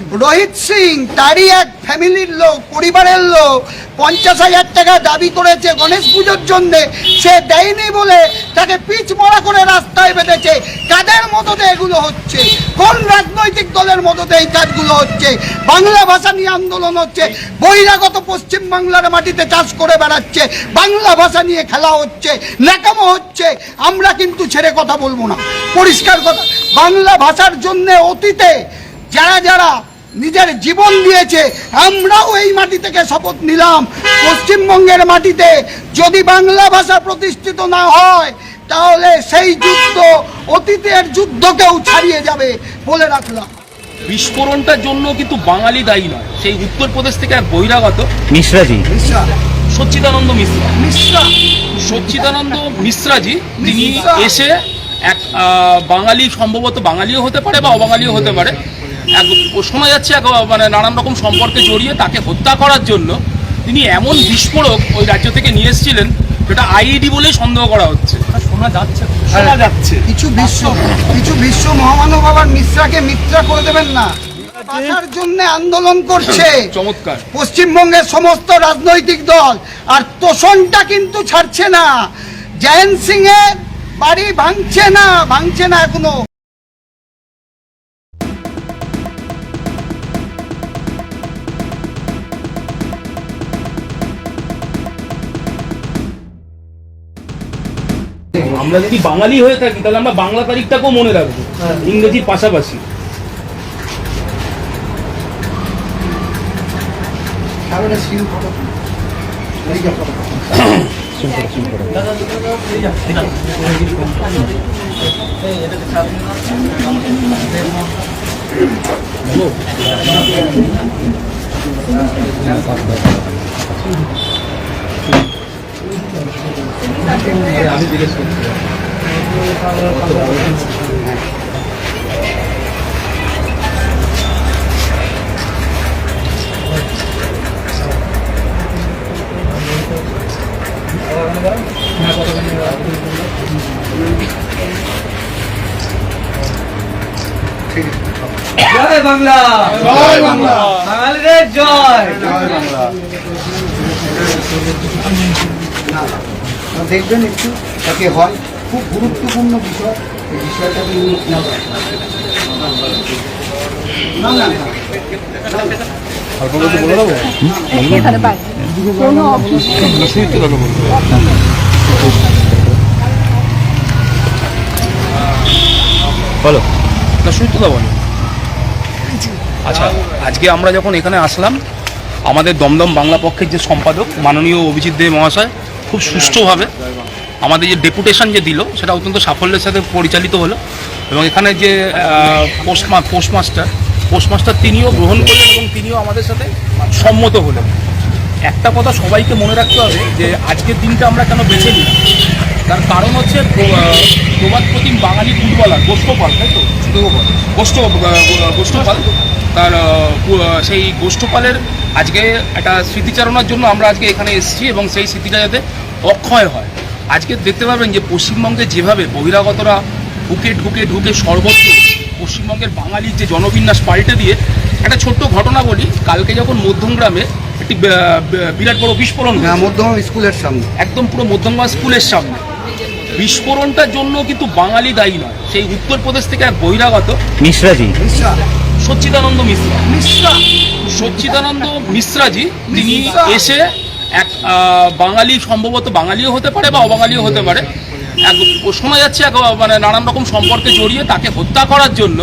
রোহিত সিং তারই এক ফ্যামিলির লোক, পরিবারের লোক, পঞ্চাশ হাজার টাকা দাবি করেছে গণেশ পুজোর জন্য। সে দেয়নি বলে তাকে পিচ মরা করে রাস্তায় বেঁধেছে। কাদের মদতে এগুলো হচ্ছে? কোন রাজনৈতিক দলের মদতে এই কাজগুলো হচ্ছে? বাংলা ভাষা নিয়ে আন্দোলন হচ্ছে। বহিরাগত পশ্চিম বাংলার মাটিতে চাষ করে বেড়াচ্ছে। বাংলা ভাষা নিয়ে খেলা হচ্ছে। ন্যাকামো হচ্ছে। আমরা কিন্তু ছেড়ে কথা বলব না। পরিষ্কার কথা, বাংলা ভাষার জন্য অতীতে যারা যারা নিজের জীবন দিয়েছে। আমরাও এই মাটি থেকে শপথ নিলাম। পশ্চিমবঙ্গের মাটিতে যদি বাংলা ভাষা প্রতিষ্ঠিত না হয় তাহলে সেই যুদ্ধ অতীতের যুদ্ধকেও ছাড়িয়ে যাবে বলে রাখলাম। বিস্ফোরণটার জন্য কিন্তু বাঙালি দায়ী নয়। সেই উত্তরপ্রদেশ থেকে এক বহিরাগত মিশ্রাজি। মিশ্রা। সচ্চিদানন্দ মিশ্রা। মিশ্রা। সচ্চিদানন্দ মিশ্রাজি তিনি এসে এক আহ, বাঙালি সম্ভবত বাঙালিও হতে পারে বা অবাঙালিও হতে পারে। শোনা যাচ্ছে এক মানে নানান রকম সম্পর্কে জড়িয়ে তাকে হত্যা করার জন্য তিনি এমন বিস্ফোরক ওই রাজ্য থেকে নিয়ে এসেছিলেন সেটা আইইডি বলেই সন্দেহ করা হচ্ছে। শোনা যাচ্ছে। শোনা যাচ্ছে। কিছু বিশ্ব কিছু বিশ্ব মহামানব আবার মিশ্রাকে মিত্রা করে দেবেন না। ভাষার জন্য আন্দোলন করছে। চমৎকার। পশ্চিমবঙ্গের সমস্ত রাজনৈতিক দল। আর তোষণটা কিন্তু ছাড়ছে না। জয়ন্ত সিং এর বাড়ি ভাঙছে না ভাঙছে না এখনও। আমরা যদি বাঙালি হয়ে থাকি তাহলে আমরা বাংলা তারিখটাকেও মনে রাখব। ইংরেজির পাশাপাশি। জয় বাংলা। জয় বাংলা। বাঙালিদের জয়। দেখবেন একটু তাকে হয়। খুব গুরুত্বপূর্ণ বিষয় এই বিষয়টাকে নিয়ে না না না। না বলো না বলো। আচ্ছা আজকে আমরা যখন এখানে আসলাম আমাদের দমদম বাংলা পক্ষের যে সম্পাদক মাননীয় অভিজিৎ দে মহাশয় খুব সুষ্ঠুভাবে আমাদের যে ডেপুটেশন যে দিল, সেটা অত্যন্ত সাফল্যের সাথে পরিচালিত হলো এবং এখানে যে পোস্টমা, পোস্টমাস্টার পোস্টমাস্টার তিনিও গ্রহণ করলেন এবং তিনিও আমাদের সাথে সম্মত হলেন। একটা কথা সবাইকে মনে রাখতে হবে যে, আজকের দিনটা আমরা কেন বেছে নিই? তার কারণ হচ্ছে প্র- প্রবাদ প্রতিম বাঙালি ফুটবলার, গোষ্ঠপাল, তাই তো? গোষ্ঠ গোষ্ঠপাল। তার সেই গোষ্ঠপালের আজকে একটা স্মৃতিচারণার জন্য আমরা আজকে এখানে এসেছি এবং সেই স্মৃতিটা যাতে অক্ষয় হয়। আজকে দেখতে পাবেন যে পশ্চিমবঙ্গে যেভাবে বহিরাগতরা ঢুকে ঢুকে ঢুকে সর্বত্র পশ্চিমবঙ্গের বাঙালির যে জনবিন্যাস পাল্টে দিয়ে একটা ছোট্ট ঘটনা বলি কালকে যখন মধ্যমগ্রামে একটি বিরাট বড় বিস্ফোরণ। হ্যাঁ, মধ্যম স্কুলের সামনে। একদম পুরো মধ্যমগ্রাম স্কুলের সামনে। বিস্ফোরণটার জন্য কিন্তু বাঙালি দায়ী নয়। সেই উত্তরপ্রদেশ থেকে এক বহিরাগত মিশ্রাজি। মিশ্রা। সচ্চিদানন্দ মিশ্রা। মিশ্রা। সচ্চিদানন্দ মিশ্রাজি তিনি এসে এক আহ, বাঙালি সম্ভবত বাঙালিও হতে পারে বা অবাঙালিও হতে পারে। এক শোনা যাচ্ছে এক মানে নানান রকম সম্পর্কে জড়িয়ে তাকে হত্যা করার জন্য।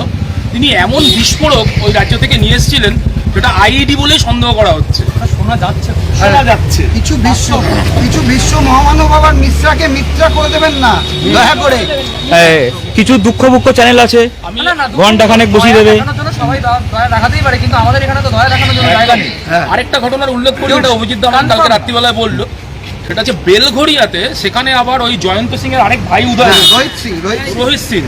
তিনি এমন বিস্ফোরক ওই রাজ্য থেকে নিয়ে এসেছিলেন সেটা আইইডি বলেই সন্দেহ করা হচ্ছে। শোনা যাচ্ছে। শোনা যাচ্ছে। কিছু বিশ্ব কিছু বিশ্ব মহামানব আবার মিশ্রাকে মিত্রা করে দেবেন না। দয়া করে। কিছু দুঃখ বুক্ষ চ্যানেল আছে? ঘন্টাখানেক বসিয়ে দেবে। সবাই দয়া দেখাতেই পারে কিন্তু আমাদের এখানে তো দয়া দেখানোর জন্য জায়গা নেই। হ্যাঁ আরেকটা ঘটনার উল্লেখ করি ওটা অভিজিৎ দামান কালকে রাত্রিবেলায় বলল। সেটা হচ্ছে বেলঘড়িয়াতে সেখানে আবার ওই জয়ন্ত সিং এর আরেক ভাই উদয়। হ্যাঁ, রোহিত সিং রোহিত সিং।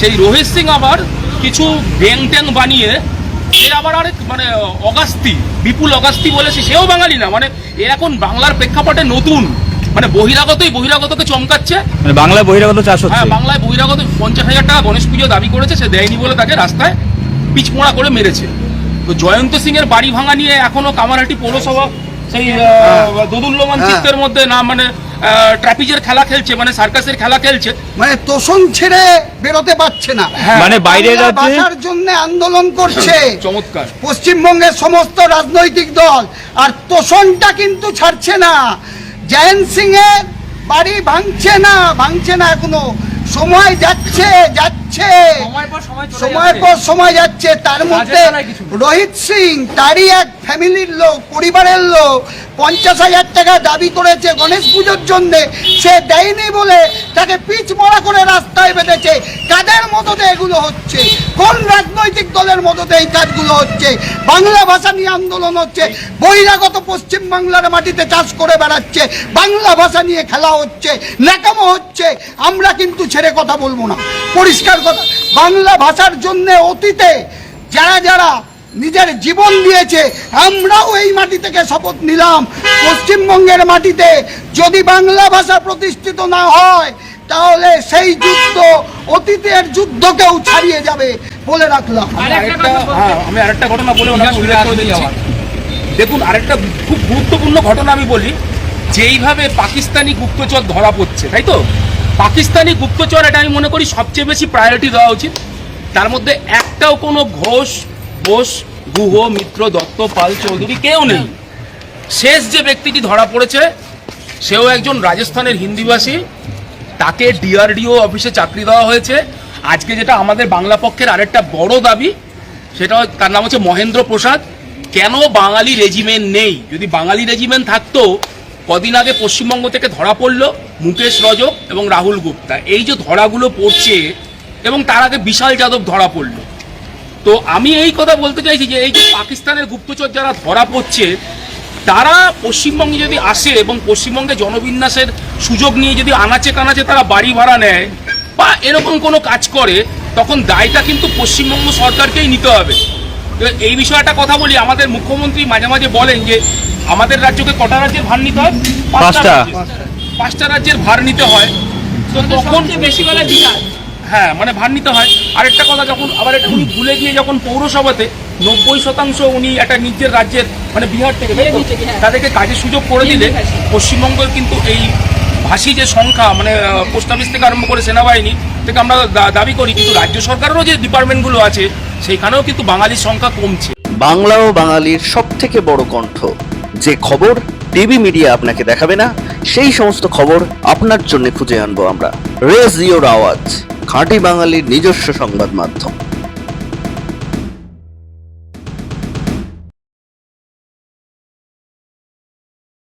সেই রোহিত সিং আবার কিছু ব্যাং ট্যাং বানিয়ে এ আবার আরেক মানে অগাস্তি বিপুল অগাস্তি বলেছে সেও বাঙালি না। মানে এ এখন বাংলার প্রেক্ষাপটে নতুন। মানে বহিরাগতই বহিরাগতকে চমকাচ্ছে। মানে বাংলায় বহিরাগত চাষ হচ্ছে। হ্যাঁ বাংলায় বহিরাগত পঞ্চাশ হাজার টাকা গণেশ পুজো দাবি করেছে সে দেয়নি বলে তাকে রাস্তায়। পিচমোড়া করে মেরেছে। তো জয়ন্ত সিং এর বাড়ি ভাঙা নিয়ে এখনও কামারহাটি পৌরসভা সেই আহ, দোদুল্যমান হ্যাঁ। চিত্তের মধ্যে না মানে ট্রাপিজের খেলা খেলছে মানে সার্কাসের খেলা খেলছে। মানে তোষণ ছেড়ে বেরোতে পারছে না। মানে বাইরের বাংলা জন্য আন্দোলন করছে। চমৎকার। পশ্চিমবঙ্গের সমস্ত রাজনৈতিক দল। আর তোষণটা কিন্তু ছাড়ছে না। জয়ন্ত সিং এর বাড়ি ভাঙছে না ভাঙছে না এখনও। সময় যাচ্ছে যাচ্ছে সময় পর সময় যাচ্ছে। পর সময় যাচ্ছে। তার মধ্যে। রোহিত সিং তারই এক ফ্যামিলির লোক পরিবারের লোক পঞ্চাশ হাজার টাকা দাবি করেছে গণেশ পুজোর জন্য। সে দেয়নি বলে তাকে পিচ মরা করে রাস্তায় বেঁধেছে। কাদের মদতে এগুলো হচ্ছে? কোন রাজনৈতিক দলের মদতে এই কাজগুলো হচ্ছে? বাংলা ভাষা নিয়ে আন্দোলন হচ্ছে। বহিরাগত পশ্চিম বাংলার মাটিতে চাষ করে বেড়াচ্ছে। বাংলা ভাষা নিয়ে খেলা হচ্ছে। ন্যাকামো হচ্ছে। আমরা কিন্তু ছেড়ে কথা বলব না। পরিষ্কার কথা বাংলা ভাষার জন্য অতীতে যারা যারা নিজের জীবন দিয়েছে আমরাও এই মাটি থেকে শপথ নিলাম। পশ্চিমবঙ্গের মাটিতে যদি বাংলা ভাষা প্রতিষ্ঠিত না হয় তাহলে সেই যুদ্ধ অতীতের যুদ্ধকেও ছাড়িয়ে যাবে বলে রাখলাম। হ্যাঁ আমি আরেকটা ঘটনা বলে দেখুন আরেকটা খুব গুরুত্বপূর্ণ ঘটনা আমি বলি যেইভাবে পাকিস্তানি গুপ্তচর ধরা পড়ছে তাই তো? পাকিস্তানি গুপ্তচর এটা আমি মনে করি সবচেয়ে বেশি প্রায়োরিটি দেওয়া উচিত। তার মধ্যে একটাও কোনো ঘোষ, বোস, গুহ, মিত্র, দত্ত, পাল চৌধুরী কেউ নেই। শেষ যে ব্যক্তিটি ধরা পড়েছে, সেও একজন রাজস্থানের হিন্দিভাষী। তাকে ডিআরডিও অফিসে চাকরি দেওয়া হয়েছে। আজকে যেটা আমাদের বাংলা পক্ষের আরেকটা বড় দাবি, সেটা তার নাম হচ্ছে মহেন্দ্র প্রসাদ। কেন বাঙালি রেজিমেন্ট নেই? যদি বাঙালি রেজিমেন্ট থাকতো, কদিন আগে পশ্চিমবঙ্গ থেকে ধরা পড়ল। মুকেশ রজক এবং রাহুল গুপ্তা। এই যে ধরাগুলো পড়ছে এবং তার আগে বিশাল যাদব ধরা পড়ল। তো আমি এই কথা বলতে চাইছি যে এই যে পাকিস্তানের গুপ্তচর যারা ধরা পড়ছে তারা পশ্চিমবঙ্গে যদি আসে এবং পশ্চিমবঙ্গে জনবিন্যাসের সুযোগ নিয়ে যদি আনাচে কানাচে তারা বাড়ি ভাড়া নেয় বা এরকম কোনো কাজ করে তখন দায়টা কিন্তু পশ্চিমবঙ্গ সরকারকেই নিতে হবে। এই বিষয়ে একটা কথা বলি আমাদের মুখ্যমন্ত্রী মাঝে মাঝে বলেন যে আমাদের রাজ্যকে কটা রাজ্যের ভার নিতে হয়? পাঁচটা। পাঁচটা রাজ্যের ভার নিতে হয় তো তখন বেশি বেলা বিহার হ্যাঁ মানে ভার নিতে হয়। আরেকটা কথা যখন আবার এটা উনি ভুলে গিয়ে যখন পৌরসভাতে নব্বই শতাংশ উনি একটা নিজের রাজ্যের মানে বিহার থেকে তাদেরকে কাজের সুযোগ করে দিলে পশ্চিমবঙ্গের কিন্তু এই ভাষী যে সংখ্যা মানে পোস্ট অফিস থেকে আরম্ভ করে সেনাবাহিনী থেকে আমরা দা- দাবি করি কিন্তু রাজ্য সরকারেরও যে ডিপার্টমেন্টগুলো আছে সেইখানেও কিন্তু বাঙালির সংখ্যা কমছে। বাংলা ও বাঙালির সব থেকে বড় কণ্ঠ। যে খবর টিভি মিডিয়া আপনাকে দেখাবে না সেই সমস্ত খবর আপনার জন্য খুঁজে আনব আমরা। রেজ ইওর আওয়াজ, খাঁটি বাঙালির নিজস্ব সংবাদ মাধ্যম।